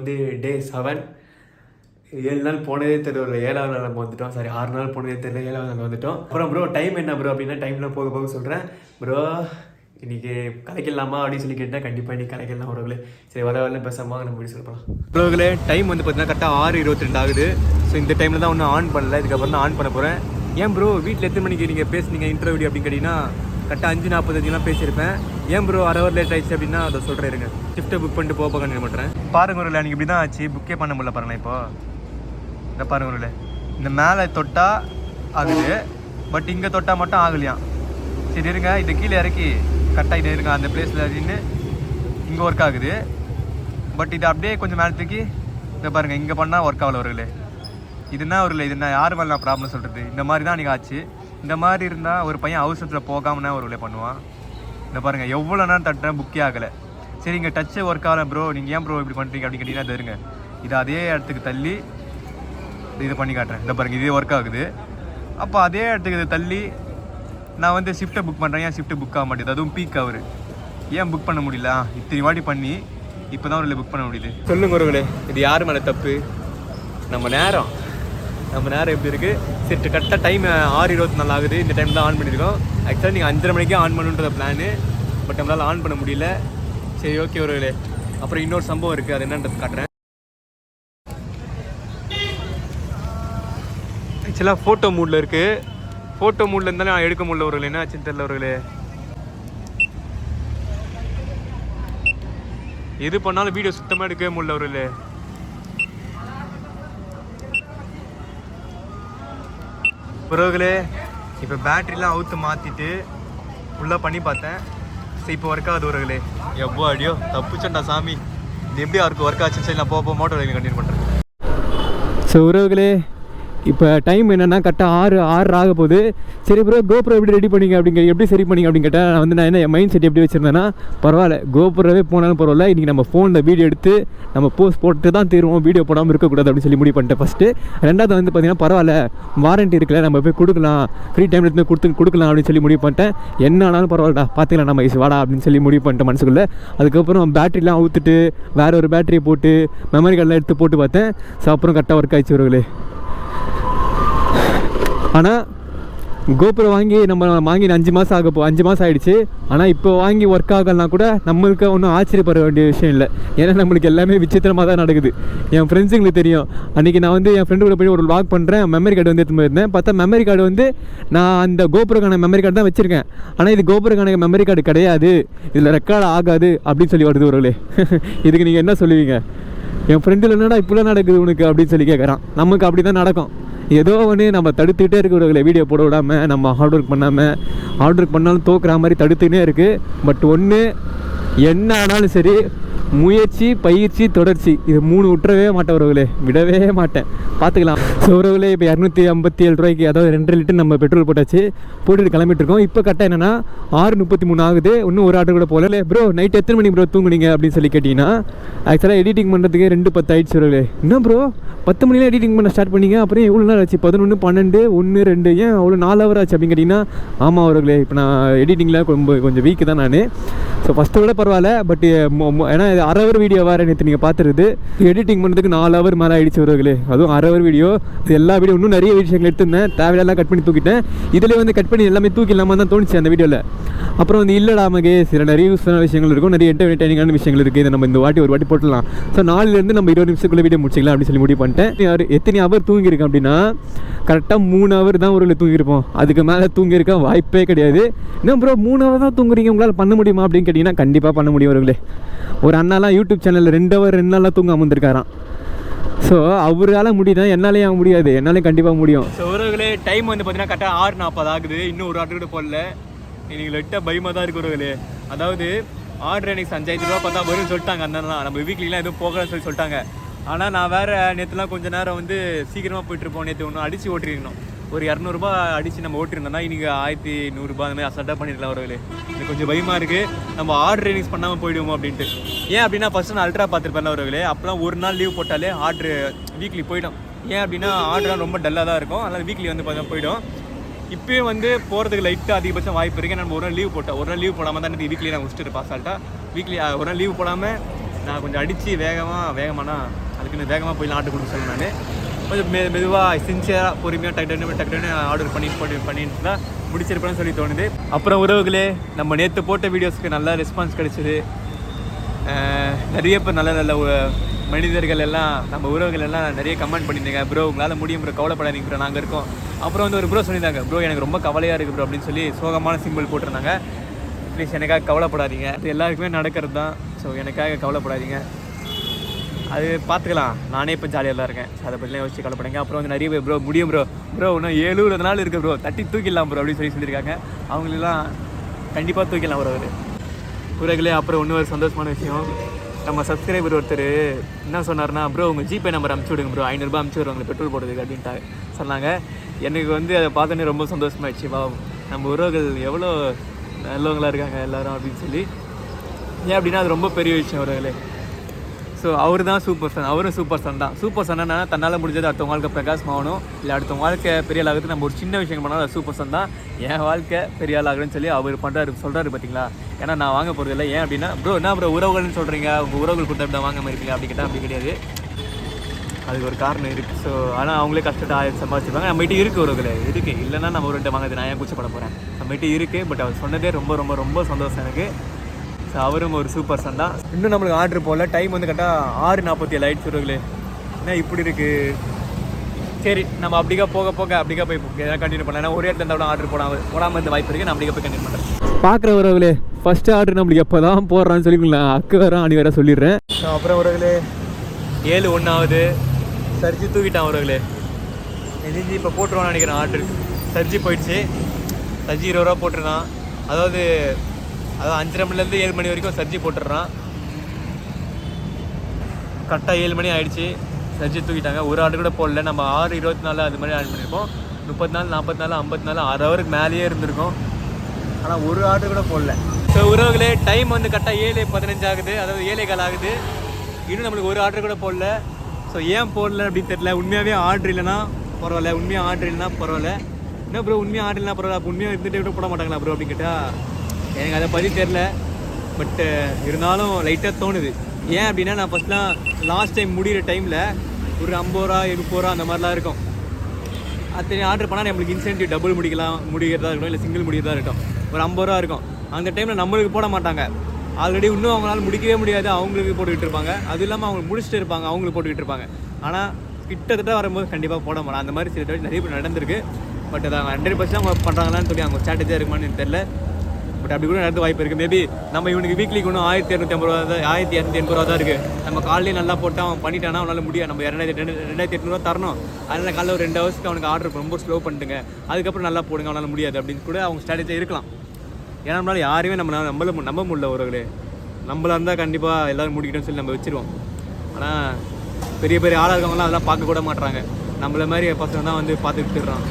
வந்து டே செவன் ஏழு நாள் போனதே தெரியல ஏழாவது நாள் நம்ம வந்துட்டோம். சாரி ஆறு நாள் போனதே தெரியல ஏழாவது நாள் வந்துட்டோம். அப்புறம் ப்ரோ டைம் என்ன ப்ரோ அப்படின்னா டைம்லாம் போக போக சொல்கிறேன் ப்ரோ இன்றைக்கி கலைக்கலாமா அப்படின்னு சொல்லி கேட்டால் கண்டிப்பாக நீ கலைக்கலாம் உறவுகளே. சரி வர வரல பேசாமல் நம்ம வீடு சொல்லலாம் உறவுகளே டைம் வந்து பார்த்தீங்கன்னா கரெக்டாக ஆறு இருபத்தி ரெண்டு ஆகுது. ஸோ இந்த டைமில் தான் ஒன்றும் ஆன் பண்ணல. இதுக்கப்புறம் தான் ஆன் பண்ண போகிறேன் ஏன் ப்ரோ வீட்டில் எத்தனை மணிக்கு நீங்கள் பேசுனீங்க இன்டர்வியூ அப்படின்னு கேட்டிங்கன்னா கரெக்டாக அஞ்சு நாற்பத்தஞ்சுலாம் பேசியிருப்பேன். ஏன் ப்ரோ அரை ஹவர் லேட் ஆயிடுச்சு அப்படின்னா அதை சொல்கிறேன் இருங்க. ஷிஃப்ட்டை புக் பண்ணிட்டு போக கண்டினியூ பண்ணுறேன் பாருங்க ஒரு எனக்கு இப்படி தான் ஆச்சு புக்கே பண்ண முடியல பாருங்களேன் இப்போ. இந்த பாருங்க ஒரு இந்த மேலே தொட்டா ஆகுது. பட் இங்கே தொட்டா மட்டும் ஆகலையாம் சரி இருங்க. இது கீழே இறக்கி கரெக்டாக இது இருங்க. அந்த பிளேஸில் நின்று இங்கே ஒர்க் ஆகுது. பட் இது அப்படியே கொஞ்சம் மேலே தூக்கி இதை பாருங்கள் இங்கே பண்ணால் ஒர்க் ஆகல ஒரு இது என்ன ஒரு இது என்ன? யார் மேலே நான் ப்ராப்ளம் சொல்கிறது இந்த மாதிரி தான் எனக்கு ஆச்சு. இந்த மாதிரி இருந்தால் ஒரு பையன் அவசரத்தில் போகாமனா ஒரு வேலை பண்ணுவான். இந்த பாருங்கள் எவ்வளோ நேரம் தட்டுறேன் புக்கே ஆகலை. சரி இங்கே டச்சு ஒர்க் ஆகல ப்ரோ நீங்கள் ஏன் ப்ரோ இப்படி பண்ணுறீங்க அப்படின்னு கேட்டிங்கன்னா தருங்க இது அதே இடத்துக்கு தள்ளி இது பண்ணி காட்டுறேன். இந்த பாருங்கள் இதே ஒர்க் ஆகுது. அப்போ அதே இடத்துக்கு இது தள்ளி நான் வந்து ஷிஃப்ட்டை புக் பண்ணுறேன் ஏன் ஷிஃப்ட்டு புக் ஆக மாட்டேது அதுவும் பீக் அவர் ஏன் புக் பண்ண முடியல? இத்தனை வாட்டி பண்ணி இப்போ தான் ஒரு புக் பண்ண முடியுது. சொல்லுங்க ஒருவர்களே இது யார் மேலே தப்பு? நம்ம நேரம். நம்ம நேரம் எப்படி இருக்குது சரி கரெக்டாக டைம் ஆறு இருபத்தி நாலு ஆகுது. இந்த டைம் தான் ஆன் பண்ணியிருக்கோம் ஆக்சுவலாக நீங்கள் அஞ்சரை மணிக்கே ஆன் பண்ணுன்ற பிளானு பட் நம்மளால் ஆன் பண்ண முடியல. சரி ஓகே ஒரு அப்புறம் இன்னொரு சம்பவம் இருக்குது அது என்னன்றது காட்டுறேன். ஆக்சுவலாக ஃபோட்டோ மூடில் இருக்குது ஃபோட்டோ மூடில் இருந்தாலும் நான் எடுக்க முடியல ஒரு என்ன ஆச்சுன்னு தெரியல ஒருகளே எது பண்ணாலும் வீடியோ சுத்தமாக எடுக்கவே முடியல ஒரு உறவுகளே இப்போ பேட்டரிலாம் அவுத்து மாற்றிட்டு ஃபுல்லாக பண்ணி பார்த்தேன். சரி இப்போ ஒர்க் ஆகுது உறவுகளே எவ்வளோ அடியோ தப்புச்சண்டா சாமி. இது எப்படி அவருக்கு ஒர்க் ஆச்சுன்னு சரி நான் போக போக மோட்டர் கண்டினியூ பண்ணுறேன் ஸோ உறவுகளே இப்போ டைம் என்னென்னா கரெக்டாக ஆறு ஆறு ஆக போகுது. சரி ப்ரோ கோபுரம் எப்படி ரெடி பண்ணிங்க அப்படிங்க எப்படி சரி பண்ணிங்க அப்படின்னு கேட்டால் நான் வந்து நான் என்ன என் மைண்ட் செட் எப்படி வச்சுருந்தேன்னா பரவாயில்ல கோபுரவே போனாலும் பரவாயில்ல. இன்றைக்கி நம்ம ஃபோனில் வீடியோ எடுத்து நம்ம போஸ்ட் போட்டு தான் தீருவோம். வீடியோ போடாமல் இருக்கக்கூடாது அப்படின்னு சொல்லி முடிவு பண்ணிட்டேன் ஃபஸ்ட்டு ரெண்டாவது வந்து பார்த்திங்கன்னா பரவாயில்ல வாரண்ட்டி இருக்குல்ல நம்ம போய் கொடுக்கலாம். ஃப்ரீ டைம் எடுத்து கொடுத்து கொடுக்கலாம் அப்படின்னு சொல்லி முடிவு பண்ணிட்டேன். என்ன ஆனாலும் பரவாயில்லடா பார்த்துக்கலாம் நம்ம வாடா அப்படின்னு சொல்லி முடிவு பண்ணிட்டேன் மனசுக்குள்ளே. அதுக்கப்புறம் பேட்டரிலாம் ஊற்றுட்டு வேற ஒரு பேட்டரியை போட்டு மெமரி கார்டெலாம் எடுத்து போட்டு பார்த்தேன். ஸோ அப்புறம் கரெக்டாக ஒர்க் ஆயிடுச்சு இவர்களே ஆனால் கோபுரம் வாங்கி நம்ம வாங்கி அஞ்சு மாதம் ஆக போ அஞ்சு மாதம் ஆயிடுச்சு. ஆனால் இப்போ வாங்கி ஒர்க் ஆகலனா கூட நம்மளுக்கு ஒன்றும் ஆச்சரியப்பட வேண்டிய விஷயம் இல்லை. ஏன்னா நம்மளுக்கு எல்லாமே விசித்திரமாக தான் நடக்குது. என் ஃப்ரெண்ட்ஸுங்களுக்கு தெரியும். அன்றைக்கி நான் வந்து என் ஃப்ரெண்டு கூட போய் ஒரு வாக் பண்ணுறேன் மெமரி கார்டு வந்து எடுத்து போயிருந்தேன். பார்த்தா மெமரி கார்டு வந்து நான் அந்த கோபுரக்கான மெமரி கார்டு தான் வச்சுருக்கேன். ஆனால் இது கோபுரக்கான மெமரி கார்டு கிடையாது. இதில் ரெக்கார்டு ஆகாது அப்படின்னு சொல்லி வருது ஒருவர்களே இதுக்கு நீங்கள் என்ன சொல்லுவீங்க? என் ஃப்ரெண்டில் என்னடா இப்படிலாம் நடக்குது உனக்கு அப்படின்னு சொல்லி கேட்குறான் நமக்கு அப்படி தான் நடக்கும். ஏதோ ஒன்று நம்ம தடுத்துக்கிட்டே இருக்கிறவர்களை வீடியோ போட விடாமல் நம்ம ஹார்ட் ஒர்க் பண்ணாமல் ஹார்ட் ஒர்க் பண்ணாலும் தோக்குற மாதிரி தடுத்துக்கிட்டே இருக்குது பட் ஒன்று என்ன ஆனாலும் சரி முயற்சி பயிற்சி தொடர்ச்சி. இது மூணு விட்டுறவே மாட்டேன் உறவுகளே. விடவே மாட்டேன். பார்த்துக்கலாம். ஸோ உறவுகளே இப்போ இரநூத்தி ஐம்பத்தி ஏழு ரூபாய்க்கு அதாவது ரெண்டரை லிட்டர் நம்ம பெட்ரோல் போட்டாச்சு. போட்டுட்டு கிளம்பிட்டுருக்கோம் இப்போ கரெக்டாக என்னென்னா ஆறு முப்பத்தி மூணு ஆகுது. இன்னும் ஒரு ஆர்டர் கூட போகல. ப்ரோ நைட் எத்தனை மணி ப்ரோ தூங்குனீங்க? அப்படின்னு சொல்லி கேட்டிங்கன்னா ஆக்சுவலாக எடிட்டிங் பண்ணுறதுக்கு ரெண்டு பத்து ஆயிடுச்சு உறவுகளே. என்ன ப்ரோ பத்து மணிலாம் எடிட்டிங் பண்ண ஸ்டார்ட் பண்ணிங்க? அப்புறம் எவ்வளோ நேரம் ஆச்சு? பதினொன்று பன்னெண்டு ஒன்று ரெண்டு. ஏன் அவ்வளோ நாலு ஹவர் ஆச்சு அப்படின்னு கேட்டிங்கன்னா ஆமாம் அவர்களே இப்போ நான் எடிட்டிங்கில் கொஞ்சம் கொஞ்சம் வீக்கு தான் நான். ஸோ ஃபஸ்ட்டை விட பரவாயில்ல பட் eh, ஏன்னா இது அரை ஹவர் வீடியோ வேறு நேற்று நீங்கள் பார்த்துருது எடிட்டிங் பண்ணுறதுக்கு நாலு ஹவர் மேலே ஆகிடுச்சு அவர்களே. அதுவும் அரை ஹவர் வீடியோ இது எல்லா வீடியோ இன்னும் நிறைய விஷயங்கள் எடுத்திருந்தேன். தேவையெல்லாம் கட் பண்ணி தூக்கிட்டேன். இதில் வந்து கட் பண்ணி எல்லாமே தூக்கி இல்லாமல் தான் தோணுச்சு அந்த வீடியோவில் அப்புறம் வந்து இல்லடா மகே சில நிறைய யூஸ்ஃபுல்லான விஷயங்கள் இருக்கும். நிறைய என்டர்டைனிங்கான விஷயங்கள் இருக்குது இதை நம்ம இந்த வாட்டி ஒரு வாட்டி போட்டுடலாம். ஸோ நாலுலேருந்து நம்ம இருபது நிமிஷத்துக்குள்ள வீடியோ முடிச்சிக்கலாம் அப்படின்னு சொல்லி முடிவு பண்ணிட்டேன். யார் எத்தனை அவர் தூங்கியிருக்கேன் அப்படின்னா கரெக்டாக மூணு ஹவர் தான் ஒரு தூங்கியிருப்போம். அதுக்கு மேலே தூங்கியிருக்க வாய்ப்பே கிடையாது. இன்னும் ப்ரோ மூணு ஹவர் தான் தூங்குறீங்க? உங்களால் பண்ண முடியுமா அப்படின்னு கேட்டிங்கன்னா கண்டிப்பாக பண்ண முடியும் அவர்களே. ஒரு அண்ணாலாம் யூடியூப் சேனலில் ரெண்டு ஹவர் ரெண்டு நாளாக தூங்க அமர்ந்திருக்காராம் ஸோ அவரால் முடியுதா? என்னாலே ஆக முடியாது. என்னாலே கண்டிப்பாக முடியும். ஸோ உறவுகளே டைம் வந்து பார்த்தீங்கன்னா கரெக்டாக ஆறு நாற்பது ஆகுது. இன்னும் ஒரு ஆர்டர் கூட போடல. நீங்கள் லெட்டாக பயமாக தான் இருக்கிறவர்களே அதாவது ஆர்டர் எனக்கு அஞ்சாயிரத்து ரூபா பார்த்தா வரும்னு சொல்லிட்டாங்க அந்த நம்ம வீக்லிலாம் எதுவும் போகலன்னு சொல்லி சொல்லிட்டாங்க. ஆனால் நான் வேறு நேற்றுலாம் கொஞ்சம் நேரம் வந்து சீக்கிரமாக போயிட்டுருப்போம் நேற்று ஒன்று அடித்து ஓட்டிருக்கணும். ஒரு இரநூறுபா அடித்து நம்ம ஓட்டிருந்தோம்னா இன்றைக்கி ஆயிரத்தி நூறுரூபா அந்த மாதிரி அசட்டாக பண்ணிடலாம் அவர்களே எனக்கு கொஞ்சம் பயமாக இருக்குது நம்ம ஆர்டர் ரைனிங்ஸ் பண்ணாமல் போயிடுவோம் அப்படின்ட்டு. ஏன் அப்படின்னா ஃபஸ்ட்டு நான் அல்ட்ரா பார்த்துருப்பேன் அவர்களே அப்போலாம் ஒரு நாள் லீவ் போட்டாலே ஆர்டர் வீக்லி போயிடும். ஏன் அப்படின்னா ஆர்டர்லாம் ரொம்ப டல்லாக தான் இருக்கும். அதனால் வீக்லி வந்து பார்த்தா போயிடும். இப்போயும் வந்து போகிறதுக்கு லைட்டாக அதிகபட்சம் வாய்ப்பு இருக்குது நம்ம ஒரு நாள் லீவ் போட்டேன் ஒரு நாள் லீவ் போடாமல் தான் வீக்லி நான் முடிச்சுட்டு இருப்பேன் அசால்ட்டாக வீக்லி ஒரு நாள் லீவ் போடாமல் நான் கொஞ்சம் அடித்து வேகமாக வேகமானா அதுக்குன்னு வேகமாக போய் ஆர்டர் கொடுக்க சொன்னேன் நான். கொஞ்சம் மெ மெதுவாக சின்சியராக பொறுமையாக டக்கு டக்கு டக்கு டக்குன்னு ஆர்டர் பண்ணி போட்டு பண்ணிட்டு தான் முடிச்சிருப்பேன்னு சொல்லி தோணுது. அப்புறம் உறவுகளே நம்ம நேற்று போட்ட வீடியோஸ்க்கு நல்ல ரெஸ்பான்ஸ் கிடச்சிது. நிறைய பேர் நல்ல நல்ல மனிதர்கள் எல்லாம் நம்ம உறவுகள் எல்லாம் நிறைய கமெண்ட் பண்ணியிருந்தீங்க. ப்ரோ உங்களால் முடியும் ப்ரோ கவலைப்படாதீங்க ப்ரோ நாங்கள் இருக்கோம். அப்புறம் வந்து ஒரு ப்ரோ சொல்லியிருந்தாங்க. ப்ரோ எனக்கு ரொம்ப கவலையாக இருக்குது ப்ரோ அப்படின்னு சொல்லி சோகமான சிம்பிள் போட்டிருந்தாங்க. ப்ளீஸ் எனக்காக கவலைப்படாதீங்க. அது எல்லாருக்குமே நடக்கிறது தான். ஸோ எனக்காக கவலைப்படாதீங்க. அது பார்த்துக்கலாம். நானே இப்போ ஜாலியாக தான் இருக்கேன். அதை பற்றிலாம் யோசிச்சு கவலைப்படுங்க அப்புறம் வந்து நிறைய பேர் ப்ரோ முடியும் ப்ரோ ப்ரோ இன்னும் ஏழு நாள் இருக்குது ப்ரோ தட்டி தூக்கிடலாம் ப்ரோ அப்படின்னு சொல்லி சொல்லியிருக்காங்க. அவங்களெல்லாம் கண்டிப்பாக தூக்கிடலாம் ப்ரோ அவர். குறைகளே அப்புறம் இன்னொரு சந்தோஷமான விஷயம். நம்ம சப்ஸ்கிரைபர் ஒருத்தர் என்ன சொன்னார்னா ப்ரோ உங்கள் ஜிபே நம்பர் அமுச்சு விடுங்க ப்ரோ ஐநூறுரூபா அமுச்சு விடுவாங்க பெட்ரோல் போடுறதுக்கு அப்படின்ட்டு சொன்னாங்க. எனக்கு வந்து அதை பார்த்தோன்னே ரொம்ப சந்தோஷமாயிடுச்சு. வா நம்ம உறவுகள் எவ்வளோ நல்லவங்களாக இருக்காங்க எல்லாரும் அப்படின்னு சொல்லி. ஏன் அப்படின்னா அது ரொம்ப பெரிய விஷயம் உறவுகளே. ஸோ அவர் தான் சூப்பர் சன் அவரும் சூப்பர் சன் தான். சூப்பர் சன்னா தன்னால் முடிஞ்சது அடுத்தவங்க வாழ்க்கை பிரகாசமாகணும் இல்லை அடுத்தவங்க வாழ்க்கை பெரிய ஆள் நம்ம ஒரு சின்ன விஷயம் பண்ணாலும் அது சூப்பர் சன் தான். என் வாழ்க்கை பெரிய ஆளாகணும்னு சொல்லி அவர் பண்ணுறாரு சொல்கிறாரு பார்த்தீங்களா ஏன்னா நான் வாங்க போகிறது இல்லை. ஏன் அப்படின்னா ப்ரோ என்ன ப்ரோ உறவுகள்னு சொல்கிறீங்க உங்கள் உறவுகள் கொடுத்தா இப்படி வாங்க மாதிரி அப்படி கேட்டால் அப்படி கிடையாது. அதுக்கு ஒரு காரணம் இருக்குது ஸோ ஆனால் அவங்களே கஷ்டத்தை ஆயிரம் சம்பாதிச்சிருப்பாங்க. நம்மகிட்ட இருக்குது உறவுகளே. இருக்குது இல்லைன்னா நம்ம ஒரு வாங்குறது நான் ஏன் கூச்சப்பட போகிறேன் நம்மகிட்ட இருக்குது பட் அவர் சொன்னதே ரொம்ப ரொம்ப ரொம்ப சந்தோஷம் எனக்கு. ஸோ அவரும் ஒரு சூப்பர் சன் தான். இன்னும் நம்மளுக்கு ஆர்டர் போடல. டைம் வந்து கரெக்டாக ஆறு நாற்பத்தி ஏழு ஆயிடுச்சு உறவுகளே என்ன இப்படி இருக்குது சரி நம்ம அப்படிக்கா போக போக அப்படிக்கா போய் ஏதாவது கண்டினியூ பண்ணலாம். ஒரே இடத்துல இருந்தாலும் ஆர்டர் போடாமல் போடாமல் இருந்த வாய்ப்பு இருக்குது நான் அப்படிக்கா போய் கண்டினியூ பண்ணுறேன் பார்க்குற உறவுகளே ஃபஸ்ட்டு ஆர்டர் நம்மளுக்கு எப்போ தான் போடுறான்னு சொல்லி அக்கு வேற அணி வேற சொல்லிடுறேன். அப்புறம் உறவுகளே ஏழு ஒன்றாவது சர்ஜி தூக்கிட்டான் உறவுகளே. நெஞ்சு இப்போ போட்டுருவான்னு நினைக்கிறேன் ஆர்டர் சர்ஜி போயிடுச்சு. சர்ஜி இருபது ரூபா போட்டுருந்தான். அதாவது அதாவது அஞ்சரை மணிலேருந்து ஏழு மணி வரைக்கும் சர்ஜி போட்டுடுறான். கரெக்டாக ஏழு மணி ஆயிடுச்சு. சர்ஜி தூக்கிட்டாங்க. ஒரு ஆர்டர் கூட போடல. நம்ம ஆறு இருபத்தி நாலு அது மாதிரி ஆர்டர் பண்ணியிருப்போம் முப்பத்தி நாலு நாற்பத்தி நாலு ஐம்பத்தி நாலு அரை ஹவருக்கு மேலேயே இருந்திருக்கும். ஆனால் ஒரு ஆர்டர் கூட போடல. ஸோ உறவுகளே டைம் வந்து கரெக்டாக ஏழு பதினஞ்சு ஆகுது. அதாவது ஏழே கால் ஆகுது. இன்னும் நம்மளுக்கு ஒரு ஆர்டர் கூட போடல. ஸோ ஏன் போடல அப்படின்னு தெரியல. உண்மையாகவே ஆர்டர் இல்லைன்னா பரவாயில்ல. உண்மையாக ஆர்டர் இல்லைன்னா பரவாயில்ல. என்ன ப்ரோ உண்மையாக ஆர்டர் இல்லைனா பரவாயில்ல. அப்போ உண்மையாக இருந்துகிட்டே கூட போட மாட்டாங்களா ப்ரோ அப்படின்னு கேட்டால் எனக்கு அதை பற்றி தெரில பட்டு இருந்தாலும் லைட்டாக தோணுது. ஏன் அப்படின்னா நான் ஃபஸ்ட்லாம் லாஸ்ட் டைம் முடிகிற டைமில் ஒரு ஐம்பது ரூபா முப்பது ரூபா அந்த மாதிரிலாம் இருக்கும். அத்தனை ஆர்டர் பண்ணால் நம்மளுக்கு இன்சென்டிவ் டபுள் முடிக்கலாம் முடிக்கிறதா இருக்கட்டும் இல்லை சிங்கிள் முடிக்கிறதா இருக்கட்டும். ஒரு ஐம்பது ரூபா இருக்கும். அந்த டைமில் நம்மளுக்கு போட மாட்டாங்க. ஆல்ரெடி இன்னும் அவங்களால முடிக்கவே முடியாது. அவங்களுக்கு போட்டுக்கிட்டு இருப்பாங்க. அது இல்லாமல் அவங்க முடிச்சுட்டு இருப்பாங்க. அவங்களுக்கு போட்டுக்கிட்டு இருப்பாங்க. ஆனால் கிட்டத்தட்ட வரும்போது கண்டிப்பாக போட மாட்டாங்க. அந்த மாதிரி சில டைம் நிறைய பேர் நடந்திருக்கு. பட் அதை ஹண்ட்ரட் பர்சன்ட் அவங்க பண்ணுறாங்களான்னு சொல்லி அவங்க ஸ்ட்ராட்டஜியாக இருக்குமான்னு தெரில தெரியல. பட் அப்படி கூட நடந்து வாய்ப்பு இருக்குது மேபி நம்ம இவனுக்கு வீக்லிக்கு இன்னும் ஆயிரத்தி இரநூத்தி ஐம்பது ரூபா தான் ஆயிரத்தி இரநூத்தி எண்பது ரூபா தான் இருக்குது நம்ம காலையிலே நல்லா போட்டு அவன் பண்ணிட்டானா அவனால் முடியாது. நம்ம இரண்டாயிரத்தி ரெண்டு ரெண்டாயிரத்தி எட்நூறுவா தரணும். அதனால் காலையில் ஒரு ரெண்டு ஹவர்ஸ்க்கு அவனுக்கு ஆர்டர் ரொம்ப ஸ்லோ பண்ணிட்டுங்க. அதுக்கப்புறம் நல்லா போடுங்க அவனால் முடியாது அப்படின்னு கூட அவங்க ஸ்ட்ராட்டஜியாக இருக்கலாம். ஏன்னா நம்மளால யாரையுமே நம்ம நம்மள நம்ப முடியல ஒருவர்களே நம்மளாக இருந்தால் கண்டிப்பாக எல்லோரும் முடிக்கணும்னு சொல்லி நம்ம வச்சிருவோம். ஆனால் பெரிய பெரிய ஆளாக இருக்கவங்களாம் அதெல்லாம் பார்க்க கூட மாட்டுறாங்க நம்மள மாதிரி பசங்க தான் வந்து பார்த்துக்கிட்டுறான்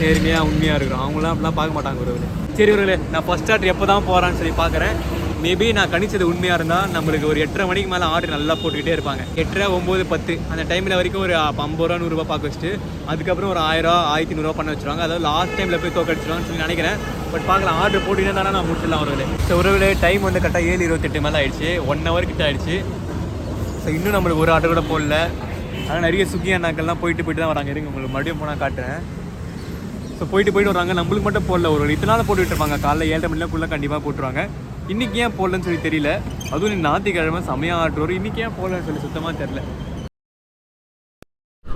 நேர்மையாக உண்மையாக இருக்கிறோம். அவங்களாம் அப்படிலாம் பார்க்க மாட்டாங்க ஒருவர்களே சரி ஒருவர்களே நான் ஃபஸ்ட் ஆர்டர் எப்போ தான் போகிறான்னு சொல்லி பார்க்குறேன். மேபி நான் கணிச்சது உண்மையாக இருந்தால் நம்மளுக்கு ஒரு எட்டரை மணிக்கு மேலே ஆர்டர் நல்லா போட்டுக்கிட்டே இருப்பாங்க. எட்டரை ஒம்பது பத்து அந்த டைமில் வரைக்கும் ஒரு ஐம்பது ரூபா நூறுரூவா பார்க்க வச்சுட்டு அதுக்கப்புறம் ஒரு ஆயிரம் ஆயிரத்தி நூறுரூவா பண்ண வச்சுருவாங்க. அதாவது லாஸ்ட் டைமில் போய் தோக்கடிச்சிருவான்னு சொல்லி நினைக்கிறேன். பட் பார்க்கலாம் ஆர்டர் போட்டுக்கிட்டே தானே நான் முடிச்சிடலாம் ஒருவர்களே ஸோ ஒருவர்களே டைம் வந்து கரெக்டாக ஏழு இருபத்தெட்டு மேலே ஆயிடுச்சு. ஒன் ஹவர் கிட்ட ஆயிடுச்சு. ஸோ இன்னும் நம்மளுக்கு ஒரு ஆர்டர் கூட போடல. ஆனால் நிறைய சுகி அண்ணாக்கள்லாம் போயிட்டு போயிட்டு தான் வராங்க. இருங்க உங்களுக்கு மறுபடியும் போனால் காட்டுறேன். ஸோ போயிட்டு போயிட்டு வராங்க. நம்மளுக்கு மட்டும் போடல. ஒரு இத்தனை நாள் போட்டுட்டு இருப்பாங்க. காலைல ஏழரை மணிக்குள்ளே கண்டிப்பாக போட்டுருவாங்க. இன்றைக்கி ஏன் போடலன்னு சொல்லி தெரியல. அதுவும் நீ ஞாயிற்றுக்கிழமை செமையாக ஆர்டர் வரும் இன்றைக்கி ஏன் போடலன்னு சொல்லி சுத்தமாக தெரில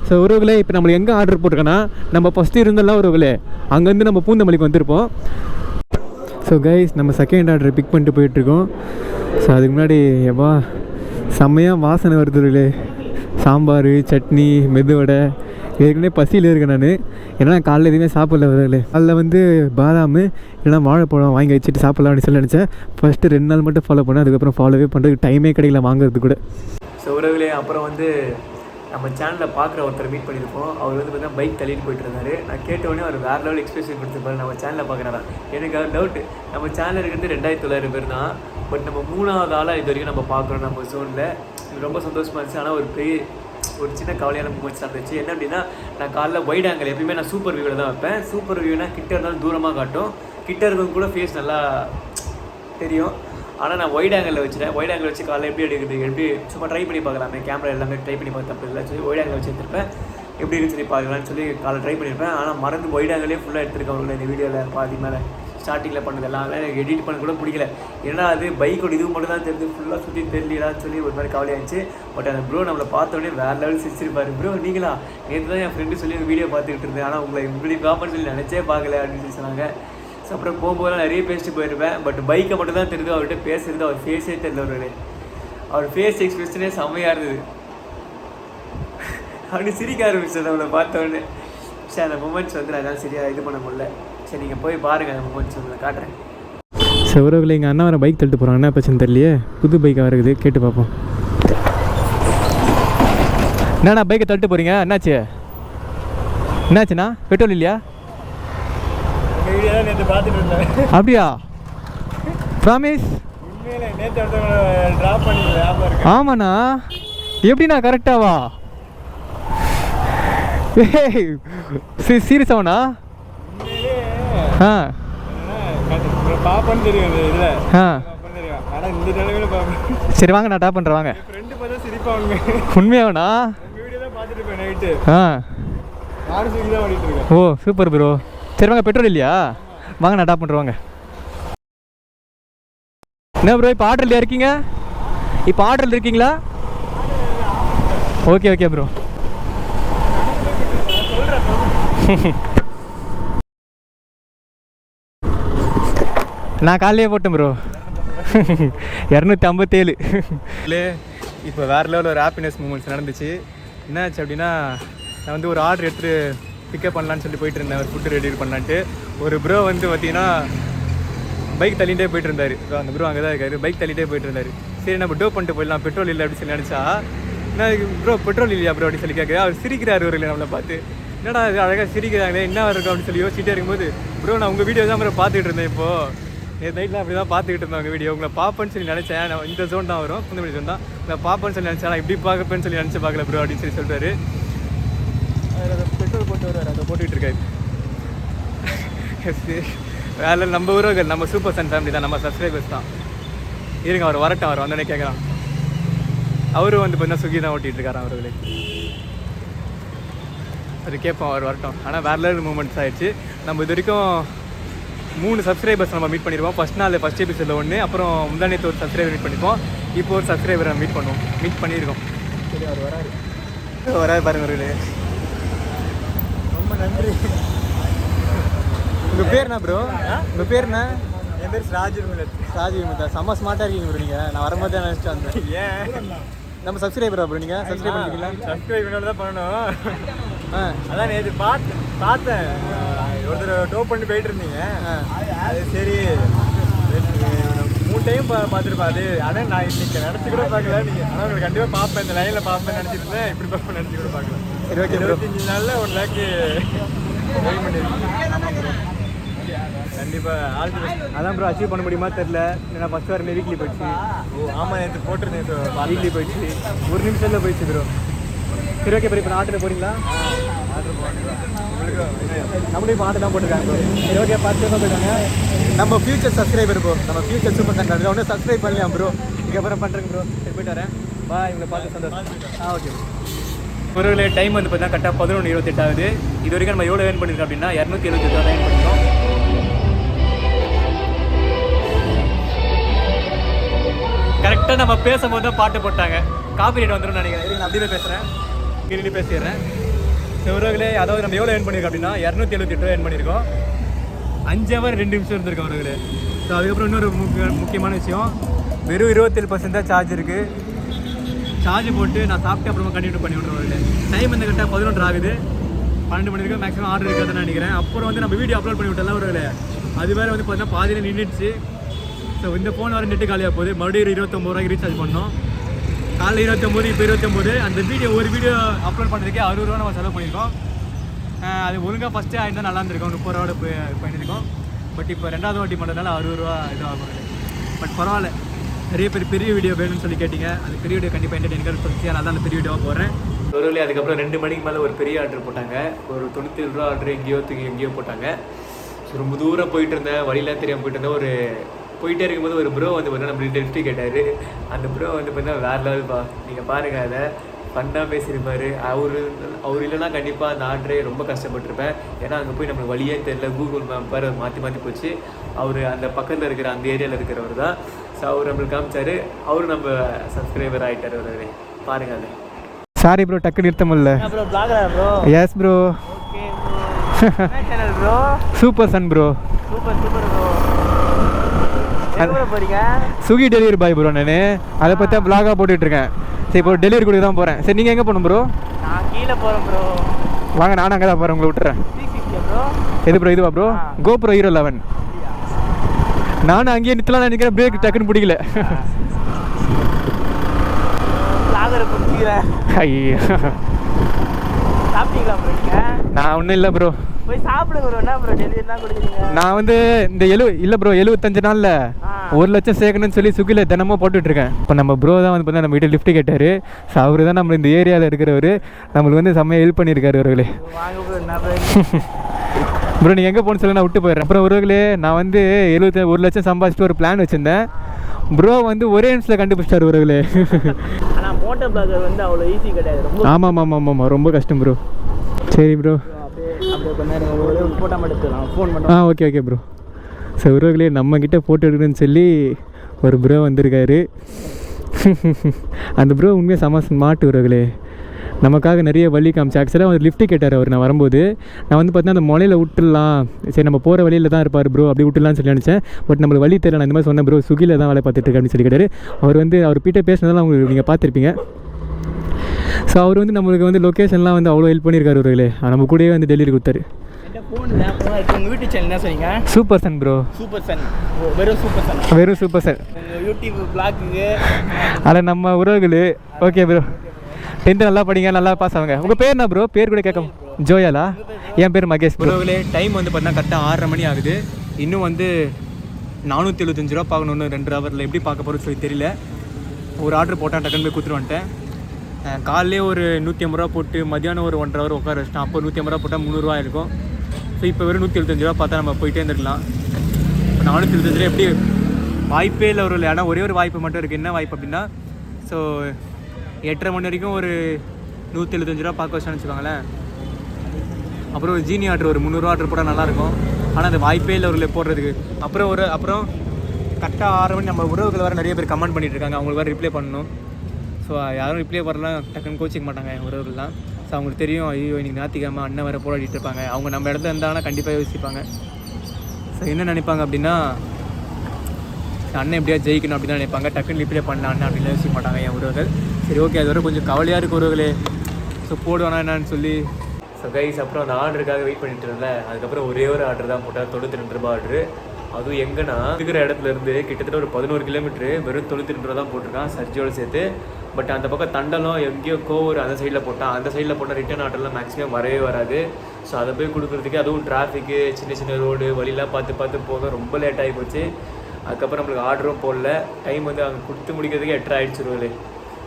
ஸோ உறவுகளே இப்போ நம்மளுக்கு எங்கே ஆர்டர் போட்டிருக்கோன்னா நம்ம ஃபஸ்ட்டு இருந்தெல்லாம் உறவுகளே. அங்கேருந்து நம்ம பூந்தமல்லிக்கு வந்திருப்போம். ஸோ கைஸ் நம்ம செகண்ட் ஆர்டர் பிக் பண்ணிட்டு போயிட்டுருக்கோம். ஸோ அதுக்கு முன்னாடி எவ்வா செம்மையாக வாசனை வருதுலே சாம்பார் சட்னி மெதுவடை. ஏற்கனவே பசியில் இருக்கேன் நான். ஏன்னா காலையில் காலைல எதுவுமே சாப்பிடல வரல. அதில் வந்து பாதாம் இல்லைனா வாழைப்பழம் வாங்கி வச்சுட்டு சாப்பிடலாம் அப்படின்னு சொல்லி நினச்சேன். ஃபஸ்ட்டு ரெண்டு நாள் மட்டும் ஃபாலோ பண்ணேன் அதுக்கப்புறம் ஃபாலோவே பண்ணுறதுக்கு டைமே கிடைக்கல வாங்குறது கூட. ஸோ உறவுகளே அப்புறம் வந்து நம்ம சேனலில் பார்க்குற ஒருத்தர் மீட் பண்ணியிருப்போம். அவர் வந்து பார்த்தீங்கன்னா பைக் தள்ளிட்டு போயிட்டு இருந்தாரு. நான் கேட்டவொடனே அவர் வேறு லெவல் எக்ஸ்பிரஷன் கொடுத்துருப்பாரு. நம்ம சேனலில் பார்க்குறதா எனக்கு அவர் டவுட்டு நம்ம சேனல் இருக்கிறது ரெண்டாயிரத்தி தொள்ளாயிரம் பேர் தான். பட் நம்ம மூணாவது ஆளாக இது வரைக்கும் நம்ம பார்க்குறோம் நம்ம ஜோனில் ரொம்ப சந்தோஷமாக இருந்துச்சு. ஆனால் ஒரு பெரிய ஒரு சின்ன கவலையான மூமெண்ட்ஸ் நடந்துச்சு என்ன அப்படின்னா நான் காலைல வைட் ஆங்கிள் எப்பயுமே நான் சூப்பர் வியூவில் தான் வைப்பேன். சூப்பர் வியூனா கிட்ட இருந்தாலும் தூரமாக காட்டும். கிட்ட இருக்கவங்க கூட ஃபேஸ் நல்லா தெரியும். ஆனால் நான் ஒயிட் ஆங்கிளில் வச்சுட்டேன். ஒயிட் ஆங்கிள் வச்சு காலைல எப்படி எடுக்கிறது எப்படி சும்மா ட்ரை பண்ணி பார்க்கலாமே. கேமரா எல்லாமே ட்ரை பண்ணி பார்க்க தப்பு இல்லை சொல்லி ஒயிட் ஆங்கிள் வச்சுருப்பேன் எப்படி இருக்குன்னு சொல்லி பார்க்கலாம்னு சொல்லி காலை ட்ரை பண்ணியிருப்பேன். ஆனால் மறந்து ஒயிட் ஆங்கிளே ஃபுல்லாக எடுத்திருக்கேன் அவங்கள இந்த வீடியோவில் பாதி மேலே. ஸ்டார்டிங்கில் பண்ணதெல்லாம் அதெல்லாம் எனக்கு எடிட் பண்ண கூட பிடிக்கல. ஏன்னா அது பைக்கோட இது மட்டும் தான் தெரிஞ்சு ஃபுல்லாக சுற்றி தெரியலான்னு சொல்லி ஒரு மாதிரி கவலையாச்சு பட் அந்த ப்ரோ நம்மளை பார்த்தோன்னே வேறு லெவல் சிரிச்சிருப்பாரு. ப்ரோ நீங்களா? நேற்று தான் என் ஃப்ரெண்டு சொல்லி வீடியோ பார்த்துக்கிட்டு இருந்தேன். ஆனால் உங்களை இப்படி பார்ப்பேன்னு சொல்லி நினச்சே பார்க்கல அப்படின்னு சொல்லி சொன்னாங்க. ஸோ அப்புறம் போகும்போதெல்லாம் நிறைய பேசிட்டு போயிருப்பேன். பட் பைக்கை மட்டும் தான் தெரிஞ்சு அவர்கிட்ட பேசுறது அவர் ஃபேஸே தெரியல ஒரு அவர் ஃபேஸ் எக்ஸ்பிரஷனே செம்மையாக இருந்தது. அப்படின்னு சிரிக்க ஆரம்பிச்சது அவளை பார்த்தோன்னே சார் அந்த மூமெண்ட்ஸ் வந்து நான் என்னால் சரியாக இது பண்ண முடியல. சரி நீங்கள் போய் பாருங்கள் அந்த மூமெண்ட்ஸ் உங்களை காட்டுறேன். செவரவில் எங்கள் அண்ணா வர பைக் தள்ளிட்டு போகிறாங்க என்ன பிரச்சனை தெரியலையே? புது பைக்காக இருக்குது கேட்டு பார்ப்போம் என்னண்ணா பைக்கை தள்ளிட்டு போகிறீங்க என்னாச்சு? என்னாச்சுண்ணா? பெட்ரோல் இல்லையா? அப்படியா? ப்ராமிஸ் ஆமாண்ணா. எப்படிண்ணா கரெக்டாவா சீரியஸாவண்ணா ஆ. பாப்பன்னு தெரியும் இந்த இதில் ஆ. ஆனால் இந்த பார்ப்பேன் சரி வாங்க நான் டாப் பண்ணுறேன் வாங்க. ஃப்ரெண்டு பார்த்தா சிரிப்பாங்க. உண்மையாவண்ணா உங்கள் வீடியோ தான் பார்த்துட்டு இருப்பேன் நைட்டு ஆ. நானும் சுற்றி தான் ஓடிட்டு இருக்கேன். ஓ சூப்பர் ப்ரோ சரி வாங்க பெட்ரோல் இல்லையா? வாங்க நான் டாப் பண்ணுறேன் வாங்க. என்ன ப்ரோ இப்போ ஆர்டர்லையா இருக்கீங்க? இப்போ ஆர்டரில் இருக்கீங்களா? ஓகே ஓகே ப்ரோ நான் காலையே போட்டேன் ப்ரோ இரநூத்தி ஐம்பத்தேழு. இப்போ வேறு லெவலில் ஒரு ஹாப்பினஸ் மூமெண்ட்ஸ் நடந்துச்சு. என்னாச்சு அப்படின்னா நான் வந்து ஒரு ஆர்டர் எடுத்துகிட்டு பிக்கப் பண்ணலான்னு சொல்லி போயிட்டு இருந்தேன். ஒரு ஃபுட்டு ரெடி பண்ணலான்ட்டு. ஒரு ப்ரோ வந்து பார்த்தீங்கன்னா பைக் தள்ளிட்டே போயிட்டு இருந்தார். அந்த ப்ரோ அங்கே தான் இருக்காரு. பைக் தள்ளிட்டே போயிட்டு இருந்தார். சரி நம்ம டோ பண்ணிட்டு போயிடலாம். பெட்ரோல் இல்லை அப்படின்னு சொல்லி நினச்சா நான் ப்ரோ பெட்ரோல் இல்லையா ப்ரோ அப்படின்னு சொல்லி கேட்குறேன் அவர் சிரிக்கிறார் ஒரு நம்மளை பார்த்து. என்னடா அது அழகாக சிரிக்கிறாங்களே என்ன இருக்கும் அப்படின்னு சொல்லி யோசிச்சுட்டே இருக்கும்போது ப்ரோ நான் உங்கள் வீடியோ தான் ப்ரோ பார்த்துட்டு இருந்தேன் இப்போ. நேற்று நைட்டில் அப்படி தான் பார்த்துக்கிட்டு இருந்தேன் உங்கள் வீடியோ உங்களை பார்ப்பேன்னு சொல்லி நினச்சேன். நான் இந்த ஜோன் தான் வரும். குந்தமணி ஜோன் தான். நான் பார்ப்பேன்னு சொல்லி நினச்சேன். நான் இப்படி பார்க்கப்பேன்னு சொல்லி நினச்சி பார்க்கல ப்ரோ அப்படின்னு சொல்லி சொல்கிறாரு பெட்ரோல் போட்டு வருவார். அதை போட்டுக்கிட்டு இருக்காரு. வேலை நம்ம உறவுகள் நம்ம சூப்பர் சன் ஃபேமிலி தான். நம்ம சப்ஸ்கிரைபர்ஸ் தான். இருங்க அவர் வரட்டும் அவர் வந்தோடனே கேட்குறான் அவரும் வந்து பார்த்தீங்கன்னா சுகி தான் ஓட்டிகிட்டு இருக்காரு அவர்களே. அது கேட்போம் அவர் வரட்டும். ஆனால் வேற லெவல் மூமெண்ட்ஸ் ஆயிடுச்சு. நம்ம இது வரைக்கும் மூணு சப்ஸ்கிரைபர்ஸ் நம்ம மீட் பண்ணியிருப்போம் ஃபஸ்ட் நாள் ஃபஸ்ட் எபிசோடில் ஒன்று அப்புறம் முந்தானத்து ஒரு சப்ஸ்கிரைபர் மீட் பண்ணிப்போம் இப்போ ஒரு சப்ஸ்கிரைபரை மீட் பண்ணுவோம். மீட் பண்ணியிருக்கோம். சரி அவர் வராரு. வராது பாருங்க ரொம்ப நன்றி. உங்கள் பேர் என்ன ப்ரோ உங்கள் பேர் என்ன? என் பேர் ராஜு மிலத் ராஜீவ் மிதா செம்ம ஸ்மார்ட்டாக இருக்கீங்க ப்ரோ நீங்கள் நான் வரும்போது தான் நினச்சிட்டு வந்தேன். ஏன்? நம்ம சப்ஸ்கிரைபரா ப்ரோ நீங்கள் சப்ஸ்கிரைப் பண்ணிருக்கீங்களா? சப்ஸ்கிரைப் பண்ணி தான் பண்ணணும். ஆ. அதான் நேற்று பார்த்து பார்த்தேன். ஒருத்தர் டோ பண்ணி போயிட்டு இருந்தீங்க அது சரி. மூணு டைம் பார்த்துருப்பா அது. ஆனால் நான் இன்னைக்கு நினச்சி கூட பார்க்கல. நீங்கள் ஆனால் உங்களுக்கு கண்டிப்பாக பார்ப்பேன். இந்த லைனில் பார்ப்பேன் நினச்சிருந்தேன் இப்படி பார்ப்பேன் நினச்சி கூட பார்க்கல. ப்ரோ இருபத்தஞ்சு நாளில் ஒன் லேக்கு ட்ரை பண்ணியிருக்கேன் கண்டிப்பாக ஆல் அதான் ப்ரோ அச்சீவ் பண்ண முடியுமா தெரில ஏன்னா ஃபஸ்ட் வரமே வீக்லி போயிடுச்சு. ஓ ஆமாம் நேற்று போட்டிருந்தேன் வீக்லி போயிடுச்சு. ஒரு நிமிஷத்தில் போயிடுச்சு ப்ரோ சரி ஓகே ப்ரோ இப்போ போட்டுருக்கேன் உங்களுக்கு நம்மளும் இப்போ ஆர்டர் தான் போட்டுருக்காங்க ப்ரோ ஓகே பார்த்து போட்டுருக்காங்க நம்ம ஃபியூச்சர் சப்ஸ்கிரைபர் ப்ரோ நம்ம ஃபியூச்சர் சூப்பர் கண்டாடு ஒன்றும் சப்ஸ்கிரைப் பண்ணலாம் ப்ரோ இதுக்கப்புறம் பண்ணுறேங்க ப்ரோ சரி போயிட்டு வரேன். பா இவங்களை பார்த்து சந்தோஷம். ஆ ஓகே ஒருவேளை டைம் வந்து பார்த்தீங்கன்னா கரெக்டாக பதினொன்று இருபத்தெட்டாவது. இது வரைக்கும் நம்ம எவ்வளோ ஏர்ன் பண்ணியிருக்கோம் அப்படின்னா இரநூத்தி எழுபத்தி ஏர்ன் பண்ணியிருக்கோம் கரெக்டாக நம்ம பேசும்போது தான் பாட்டு போட்டாங்க. காப்பி ரேட் வந்துடும் நினைக்கிறேன் நான் அப்படியே பேசுகிறேன் கிரிடி பேசிடுறேன். உறவுகளே அதாவது நம்ம எவ்வளோ ஏர்ன் பண்ணியிருக்கோம் அப்படின்னா இரநூத்தி எழுபத்தி எட்டு ரூபா ஏர்ன் பண்ணியிருக்கோம் அஞ்சு ஹவர் ரெண்டு நிமிஷம் இருந்திருக்கோம் அவர்களே. ஸோ அதுக்கப்புறம் இன்னொரு முக்கிய முக்கியமான விஷயம். வெறும் இருபத்தேழு பர்சன்ட் தான் சார்ஜ் இருக்குது சார்ஜ் போட்டு நான் சாப்பிட்டு அப்புறமா கண்டினியூ பண்ணி விட்ருவேன் டைம் வந்து கரெக்டாக பதினொன்று ஆகுது. பன்னெண்டு மணி வரைக்கும் மேக்ஸிமம் ஆர்டர் இருக்காதுன்னு நினைக்கிறேன். அப்புறம் வந்து நம்ம வீடியோ அப்லோட் பண்ணி விட்டலாம் ஒரு அது வேறு வந்து பார்த்தீங்கன்னா பாதியில் நின்றுச்சு ஸோ இந்த ஃபோன் வர நெட்டு காலியாக போகுது. மறுபடியும் ஒரு இருபத்தொம்பது ரூபாய்க்கு ரீசார்ஜ் பண்ணோம். காலைல இருபத்தொம்போது இப்போ இருபத்தொம்போது. அந்த வீடியோ ஒரு வீடியோ அப்லோட் பண்ணுறதுக்கே அறுபது ரூபா நம்ம செலவு பண்ணியிருக்கோம். அது ஒழுங்காக ஃபஸ்ட்டே ஆயிருந்தா நல்லா இருந்திருக்கும். முப்பது ரூபாவோட பண்ணியிருக்கோம். பட் இப்போ ரெண்டாவது வாட்டி பண்ணுறதுனால அறுபது ரூபா இதாகும். பட் பரவாயில்ல. நிறைய பேர் பெரிய வீடியோ வேணும்னு சொல்லி கேட்டிங்க. அந்த பெரிய வீடியோ கண்டிப்பாக என்டர்டெயின் பண்ணி நல்லா அந்த பெரிய வீடியோவாக போகிறேன் ஒரு அதுக்கப்புறம் ரெண்டு மணிக்கு மேலே ஒரு பெரிய ஆர்டர் போட்டாங்க. ஒரு தொண்ணூற்றி ரூபா ஆர்டர் எங்கேயோ தூக்கி எங்கேயோ போட்டாங்க. ஸோ ரொம்ப தூரம் போயிட்டு இருந்தேன். வழியெல்லாம் தெரியாமல் போயிட்டு இருந்தேன். ஒரு போயிட்டே இருக்கும்போது ஒரு ப்ரோ வந்து பார்த்தீங்கன்னா நம்மள்ட்ட லிஃப்ட் கேட்டார். அந்த ப்ரோ வந்து பார்த்தீங்கன்னா வேறு லெவல்ப்பா நீங்கள் பாருங்கள் அதை. ஃபன்னாக பேசியிருப்பாரு. அவர் அவர் இல்லைன்னா கண்டிப்பாக அந்த ஆர்டரே ரொம்ப கஷ்டப்பட்டிருப்பேன். ஏன்னா அங்கே போய் நம்மளுக்கு வழியே தெரியல. கூகுள் மேப் வேறு மாற்றி மாற்றி போச்சு. அவர் அந்த பக்கத்தில் இருக்கிற அந்த ஏரியாவில் இருக்கிறவர் தான். ஸோ அவர் நம்மளுக்கு காமிச்சாரு. அவரும் நம்ம சப்ஸ்கிரைபர் ஆகிட்டார் அவரு பாருங்க அதை. சாரி ப்ரோ டக்கு நிறுத்த முடியல bro பிளாகரா bro yes bro okay bro என்ன channel bro super sun bro super super bro எங்க ப்ரோ போறீங்க சுகி டெலிவரி பாய் ப்ரோ நான். அதை பற்றி தான் ப்ளாகாக போட்டுட்ருக்கேன். சரி இப்போ டெலிவரி கொடுக்க தான் போகிறேன் சரி நீங்கள் எங்கே போகணும் ப்ரோ நான் கீழே போறேன் ப்ரோ வாங்க நானும் அங்கே தான் போகிறேன் உங்களை விட்டுறேன். எது ப்ரோ இதுவா ப்ரோ. கோப்ரோ ஹீரோ லெவன் நானும் அங்கேயே நிற்கலாம் நினைக்கிறேன். பிரேக் டக்குன்னு பிடிக்கல. ஐயோ. நான் ஒன்றும் இல்லை ப்ரோ நான் வந்து இந்த எழு இல்லை ப்ரோ எழுபத்தஞ்சு நாளில். ஒரு லட்சம் சேர்க்கணும்னு சொல்லி சுகில தினமும் போட்டுட்ருக்கேன். இப்போ நம்ம ப்ரோ தான் வந்து பார்த்தா நம்ம வீட்டில் லிஃப்ட் கேட்டார். ஸோ அவர் தான் நம்ம இந்த ஏரியாவில் இருக்கிறவர். நம்மளுக்கு வந்து செம்மையாக ஹெல்ப் பண்ணியிருக்காரு அவர்களே. ப்ரோ நீங்கள் எங்கே போகணும்னு சொல்லி நான் விட்டு போயிடுறேன். அப்புறம் ஒருவர்களே நான் வந்து எழுபத்தி ஒரு லட்சம் சம்பாதிச்சிட்டு ஒரு பிளான் வச்சுருந்தேன். ப்ரோ வந்து ஒரே நிமிஷத்தில் கண்டுபிடிச்சிட்டார் ஒருவர்களே மோட்டர் பிளாகர் வந்து அவ்வளோ ஈஸி கிடையாது ஆமாம் ஆமாம் ஆமாம் ஆமாம் ரொம்ப கஷ்டம் ப்ரோ சரி ப்ரோ அப்படியே அப்படியே கொஞ்ச நேரம் ஒரே ஒரு ஃபோட்டோ மட்டும் எடுத்துக்கலாம். ஃபோன் ஆ பண்ணுவோம் ஓகே ஓகே ப்ரோ ஸோ உறவுகளே நம்மக்கிட்ட ஃபோட்டோ எடுக்கணும்னு சொல்லி ஒரு ப்ரோ வந்திருக்காரு. அந்த ப்ரோ உண்மையாக செம ஸ்மார்ட் உறவுகளே. நமக்காக நிறைய வழி காமிச்சு ஆக்சுவலாக அவர் லிஃப்ட்டு கேட்டார் அவர். நான் வரும்போது நான் வந்து பார்த்தீங்கன்னா அந்த முனையில் விட்டுடலாம். சரி நம்ம போகிற வழியில் தான் இருப்பார் ப்ரோ அப்படி விட்டுலாம்னு சொல்லி நினச்சேன். பட் நம்மளுக்கு வழி தெரியல. நான் இந்த மாதிரி சொன்னேன் ப்ரோ சுகியில் தான் வேலை பார்த்துட்டு இருக்கேன் அப்படின்னு சொல்லி கேட்டார். அவர் வந்து அவர் கிட்டே பேசினதெல்லாம் உங்களுக்கு நீங்கள் பார்த்துருப்பீங்க. ஸோ அவர் வந்து நம்மளுக்கு வந்து லொக்கேஷன்லாம் வந்து அவ்வளோ ஹெல்ப் பண்ணியிருக்காரு அவர்களே நம்ம கூடயே வந்து டெலிவரி கொடுத்தாரு. உங்கள் யூடியூப் சேனல் என்ன சொன்னீங்க? Super sun bro super sun வெறும் சூப்பர் சன் வெறும் சூப்பர் சன் உங்கள் யூடியூப் பிளாக்குக்கு அதில் நம்ம உறவுகள். ஓகே ப்ரோ டென்த்து நல்லா படிங்க நல்லா பாஸ் ஆகுங்க. உங்கள் பேர் என்ன ப்ரோ பேர் கூட கேட்க ஜோயாலா? என் பேர் மகேஷ் உறவுகளே டைம் வந்து பார்த்தீங்கன்னா கரெக்டாக ஆறரை மணி ஆகுது. இன்னும் வந்து நானூற்றி எழுபத்தஞ்சு ரூபா பார்க்கணுன்னு ரெண்டு ஹவரில் எப்படி பார்க்க போகிறோம்னு சொல்லி தெரியல. ஒரு ஆர்டர் போட்டேன் டக்குன்னு போய் கொடுத்துட்டு வந்துட்டேன். காலையிலே ஒரு நூற்றி ஐம்பது ரூபா போட்டு மதியானம் ஒரு ஒன்றரை ஹவர் உட்கார வச்சிட்டேன். அப்போ நூற்றி ஐம்பது ரூபா போட்டால் முந்நூறுரூவா இருக்கும். ஸோ இப்போ வெறும் நூற்றி எழுபத்தஞ்சு ரூபா பார்த்தா நம்ம போயிட்டே இருந்துருக்கலாம். இப்போ நானூற்றி எழுபத்தஞ்சு ரூபா எப்படி வாய்ப்பே இல்லை ஒரு ஆனால் ஒரே ஒரு வாய்ப்பு மட்டும் இருக்குது என்ன வாய்ப்பு அப்படின்னா ஸோ எட்டரை மணி வரைக்கும் ஒரு நூற்றி எழுபத்தஞ்சு ரூபா பார்க்க வச்சான்னு வச்சுக்கோங்களேன். அப்புறம் ஒரு ஜீனி ஆர்டர் ஒரு முந்நூறுவா ஆர்டர் போட்டால் நல்லாயிருக்கும். ஆனால் அது வாய்ப்பே இல்லை ஒரு போடுறதுக்கு. அப்புறம் ஒரு அப்புறம் கரெக்டாக ஆறு மணி நம்ம உறவுகள் வேறு நிறைய பேர் கமெண்ட் பண்ணிட்டு இருக்காங்க. அவங்களுக்கு வேறு ரிப்ளை பண்ணணும். ஸோ யாரும் ரிப்ளை பண்ணலாம் டக்குன்னு கோச்சிக்க மாட்டாங்க என் உறவுகள்லாம். ஸோ அவங்களுக்கு தெரியும் ஐயோ இன்றைக்கி ஞாத்திக்காமல் அண்ணன் வேறு போராடிட்டு இருப்பாங்க. அவங்க நம்ம இடத்துல இருந்தாங்கன்னா கண்டிப்பாக யோசிப்பாங்க. ஸோ என்ன நினைப்பாங்க அப்படின்னா அண்ணன் எப்படியா ஜெயிக்கணும் அப்படின்னு நினைப்பாங்க. டக்குன்னு இப்படியே பண்ண அண்ணன் அப்படின்னு யோசிக்க மாட்டாங்க என் உறவுகள். சரி ஓகே அது வரை கொஞ்சம் கவலையாக இருக்கு உறவுகளே. ஸோ போடுவானா என்னன்னு சொல்லி. ஸோ கைஸ் அப்புறம் அந்த ஆர்டருக்காக வெயிட் பண்ணிட்டு இருந்தேன். அதுக்கப்புறம் ஒரே ஒரு ஆர்டர் தான் போட்டால் தொண்ணூற்றி ரெண்டு ரூபா ஆர்டர் அதுவும் எங்கன்னா இருக்கிற இடத்துல இருந்து கிட்டத்தட்ட ஒரு பதினோரு கிலோமீட்டர் வெறும் தொண்ணூற்றி ரெண்டு ரூபா தான் போட்டிருக்கான். சர்ஜியோடு சேர்த்து. பட் அந்த பக்கம் தண்டலம் எங்கேயோ கோவூர் அந்த சைடில் போட்டான் அந்த சைடில் போட்டால் ரிட்டர்ன் ஆர்டர்லாம் மேக்ஸிமம் வரவே வராது. ஸோ அதை போய் கொடுக்குறதுக்கு அதுவும் டிராஃபிக்கு சின்ன சின்ன ரோடு வழிலாம் பார்த்து பார்த்து போக ரொம்ப லேட் ஆகி போச்சு. அதுக்கப்புறம் நம்மளுக்கு ஆர்டரும் போடல. டைம் வந்து அங்கே கொடுத்து முடிக்கிறதுக்கு எட்டரை ஆயிடுச்சு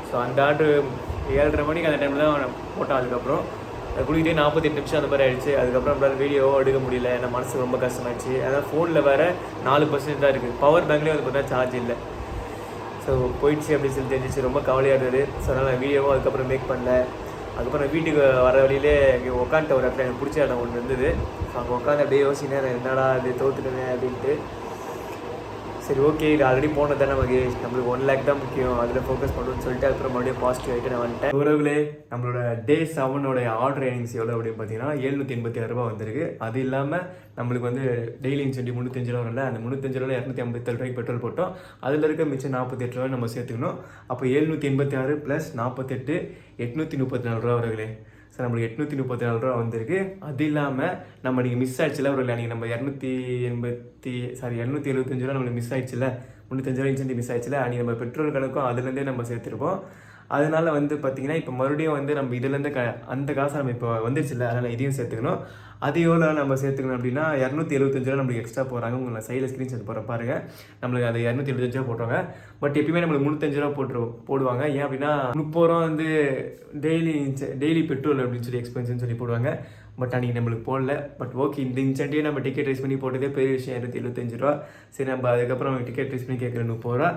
ஸோ அந்த ஆர்டர் ஏழரை மணிக்கு அந்த டைமில் தான் போட்டான் அதுக்கப்புறம். அது குடிக்கிட்டே நாற்பத்தெட்டு நிமிஷம் அந்த மாதிரி ஆயிடுச்சு. அதுக்கப்புறம் நம்மளால் வீடியோவோ எடுக்க முடியல. ஏன்னா மனசு ரொம்ப கஷ்டமாயிடுச்சு. அதான் ஃபோனில் வேறு நாலு பர்சன்ட் தான் இருக்குது பவர் பேங்க்லேயே வந்து பார்த்தா சார்ஜ் இல்லை. ஸோ போயிடுச்சு அப்படின்னு சொல்லி தெரிஞ்சிச்சு. ரொம்ப கவலையாக இருந்தது. ஸோ அதனால் நான் வீடியோவும் அதுக்கப்புறம் மேக் பண்ணல. அதுக்கப்புறம் நான் வீட்டுக்கு வர வழியிலே இங்கே உட்காந்துட்ட ஒரு இடத்துல எனக்கு பிடிச்ச இடம் ஒன்று இருந்தது. ஸோ அங்கே உட்காந்து அப்படியே யோசினேன் என்னடா அது தோத்துட்டேனே அப்படின்ட்டு. சரி ஓகே இது ஆல்ரெடி போனது தானே மகேஷ் நம்மளுக்கு ஒன் லேக் தான் முக்கியம். அதில் ஃபோக்கஸ் பண்ணணும்னு சொல்லிட்டு அப்புறம் மறுபடியும் பாசிட்டிவ் ஆகிட்டு நான் வந்துட்டேன். உறவுகளே நம்மளோட டே செவனோட ஆர்டர் ஏர்னிங்ஸ் எவ்வளோ அப்படின்னு பார்த்தீங்கன்னா எழுநூற்றி எண்பத்தி ஆறு ரூபா வந்திருக்கு. அது இல்லாமல் நம்மளுக்கு வந்து டெய்லி இன்சென்டிவ் முந்நூத்தஞ்சு ரூபா வரல அந்த முந்நூத்தஞ்சு ரூபா இரநூத்தி ஐம்பத்தேழு ரூபாய்க்கு பெட்ரோல் போட்டோம். அதில் இருக்க மிச்சம் நாற்பத்தெட்டு ரூபா நம்ம சேர்த்துக்கணும். அப்போ எழுநூற்றி எண்பத்தி ஆறு ப்ளஸ் நாற்பத்தெட்டு எட்நூற்றி முப்பத்தி நாலு ரூபா வருங்களே சார் நம்மளுக்கு எட்நூற்றி முப்பத்தி நாலு ரூபா வந்திருக்கு. அது இல்லாமல் நம்ம நீங்கள் மிஸ் ஆயிடுச்சுல ஒரு இல்லை நீங்கள் நம்ம இரநூத்தி எண்பத்தி சாரி இரநூத்தி எழுபத்தஞ்சு ரூபா நம்மளுக்கு மிஸ் ஆயிடுச்சுல. முந்நூத்தஞ்சு ரூபா இன்சென்டிவ் மிஸ் ஆயிடுச்சுல. அன்றைக்கி நம்ம பெட்ரோல் கணக்கும் அதுலேருந்தே நம்ம சேர்த்துருப்போம். அதனால வந்து பார்த்தீங்கன்னா இப்போ மறுபடியும் வந்து நம்ம இதுலேருந்து க அந்த காசை நம்ம இப்போ வந்துருச்சுல்ல அதனால் இதையும் சேர்த்துக்கணும். அது எவ்வளோ நம்ம சேர்த்துக்கணும் அப்படின்னா இரநூத்தி எழுபத்தஞ்சு ரூபா நம்மளுக்கு எக்ஸ்ட்ரா போகிறாங்க உங்களை சைடில் ஸ்க்ரீன்ஷாட் போகிற பாருங்கள் நம்மளுக்கு அது இரநூத்தி எழுபத்தஞ்சு ரூபா போட்டுருவாங்க. பட் எப்பயுமே நம்மளுக்கு முந்நூத்தஞ்சு ரூபா போட்டு போடுவாங்க. ஏன் அப்படின்னா முப்பது ரூபா வந்து டெய்லி டெய்லி பெட்ரோல் அப்படின்னு சொல்லி எக்ஸ்பென்ஸ்னு சொல்லி போடுவாங்க. பட் அன்றைக்கி நம்மளுக்கு போடல. பட் ஓகே இந்த இன்சென்டிவ் நம்ம டிக்கெட் ரைஸ் பண்ணி போட்டதே பெரிய விஷயம். இரநூத்தி எழுபத்தஞ்சு ரூபா. சரி நம்ம அதுக்கப்புறம் டிக்கெட் ரைஸ் பண்ணி கேட்குற முப்பது ரூபா.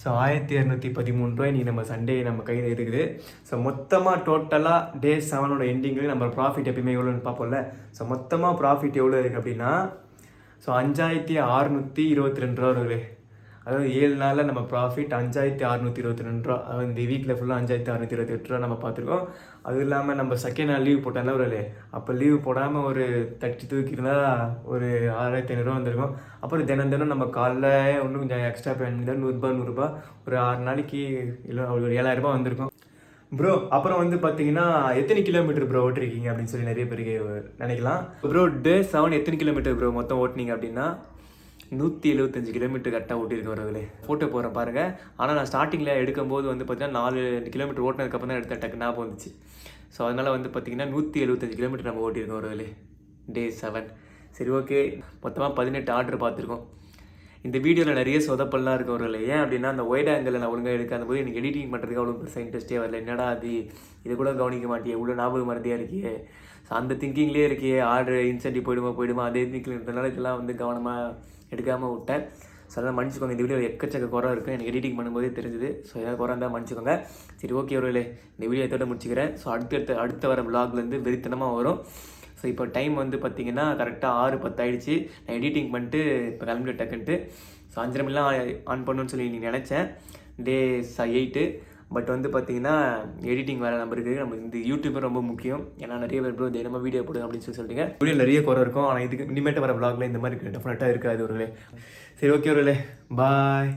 ஸோ ஆயிரத்தி இரநூத்தி பதிமூணு ரூபாய் இன்றைக்கி நம்ம சண்டே நம்ம கையில் இருக்குது. ஸோ மொத்தமாக டோட்டலாக டே செவனோட எண்டிங்லேயும் நம்ம ப்ராஃபிட் எப்பயுமே எவ்வளோன்னு பார்ப்போம்ல? ஸோ மொத்தமாக ப்ராஃபிட் எவ்வளோ இருக்குது அப்படின்னா ஸோ அஞ்சாயிரத்தி அறுநூற்றி இருபத்தி ரெண்டு ரூபா வருது. அதாவது ஏழு நாளில் நம்ம ப்ராஃபிட் அஞ்சாயிரத்தி அறநூற்றி இருபத்தி ரெண்டு ரூபா. அதாவது இந்த வீக்கில் ஃபுல்லாக அஞ்சாயிரத்தி அறுநூற்றி இருபத்தி எட்டு ரூபா நம்ம பார்த்துருக்கோம். அதுவும் இல்லாமல் நம்ம செகண்ட் நாள் லீவ் போட்டால ஒரு அப்போ லீவ் போடாமல் ஒரு தட்டி தூக்கிருந்தா ஒரு ஆறாயிரத்தி ஐநூறுரூவா வந்திருக்கும். அப்புறம் தினம் தினம் நம்ம காலைல இன்னும் கொஞ்சம் எக்ஸ்ட்ரா பே பண்ணி நூறுரூபா நூறுரூபா ஒரு ஆறு நாளைக்கு இல்லை ஒரு ஏழாயிரரூபா வந்திருக்கும். ப்ரோ அப்புறம் வந்து பார்த்தீங்கன்னா எத்தனை கிலோமீட்டர் ப்ரோ ஓட்டிருக்கீங்க அப்படின்னு சொல்லி நிறைய பேருக்கு நினைக்கலாம். ப்ரோ டே செவன் எத்தனை கிலோமீட்டர் ப்ரோ மொத்தம் ஓட்டினீங்க அப்படின்னா? நூற்றி எழுபத்தஞ்சு கிலோமீட்டர் கரெக்டாக ஓட்டியிருக்க வரதுலே ஃபோட்டோ போகிறேன் பாருங்கள் ஆனால் நான் ஸ்டார்டிங்கில் எடுக்கும்போது வந்து பார்த்தீங்கன்னா நாலு கிலோமீட்டர் ஓட்டினதுக்கப்புறம் தான் எடுத்த டக்கு ஞாபகம் வந்துச்சு. ஸோ அதனால் வந்து பார்த்தீங்கன்னா நூற்றி எழுபத்தஞ்சு கிலோமீட்டர் நம்ம ஓட்டியிருக்கோம் வரதுலே டே செவன் சரி ஓகே மொத்தமாக பதினெட்டு ஆர்டர் பார்த்துருக்கோம். இந்த வீடியோவில் நிறைய சொதப்பல்லாம் இருக்கும் ஒரு ஏன் அப்படின்னா அந்த ஒயிட் ஆங்கிளில் நான் ஒழுங்காக எடுக்காத போது எனக்கு எடிட்டிங் பண்ணுறதுக்கு அவ்வளோ பெருசாக இன்ட்ரெஸ்டே வரல. என்னடா அது? இதை கூட கவனிக்க மாட்டியே. இவ்வளோ ஞாபகம் மறதியாக இருக்கியே. ஸோ அந்த திங்கிங்லேயே இருக்கியே. ஆர்டர் இன்சென்டிவ் போயிடுமா போயிடுமா? அதே திங்கிங் இருந்தனால இதெல்லாம் வந்து கவனமாக எடுக்காமல் விட்டேன் ஸோ அதெல்லாம் மன்னிச்சுக்கோங்க. இந்த வீடியோ எக்கச்சக்க குறை இருக்கும் எனக்கு எடிட்டிங் பண்ணும்போதே தெரிஞ்சுது. ஸோ ஏதாவது குறை இருந்தால் மன்னிச்சுக்கோங்க. சரி ஓகே ஒரு இந்த வீடியோ எத்தோட முடிச்சுக்கிறேன். ஸோ அடுத்தடுத்த அடுத்த வர விலாக்லேருந்து வெறித்தனமாக வரும். ஸோ இப்போ டைம் வந்து பார்த்தீங்கன்னா கரெக்டாக ஆறு பத்தாயிடுச்சு நான் எடிட்டிங் பண்ணிட்டு இப்போ கிளம்பிட்டு டக்குன்ட்டு. ஸோ அஞ்சரை மணிலாம் ஆன் பண்ணணும்னு சொல்லி நீ நினச்சேன். டே எயிட்டு பட் வந்து பார்த்தீங்கன்னா எடிட்டிங் வேறு நம்பருக்கு நம்ம இந்த யூடியூப் ரொம்ப முக்கியம். ஏன்னா நிறைய பேர் ப்ரோ தினமும் வீடியோ போடுங்க அப்படின்னு சொல்லி சொல்லிட்டீங்க வீடியோ நிறைய குறை இருக்கும். ஆனால் இதுக்கு இனிமேட்டு வர பிளாக்ல இந்த மாதிரி டெஃபினட்டாக இருக்காது ஒருவே சரி ஓகே ஒரு பாய்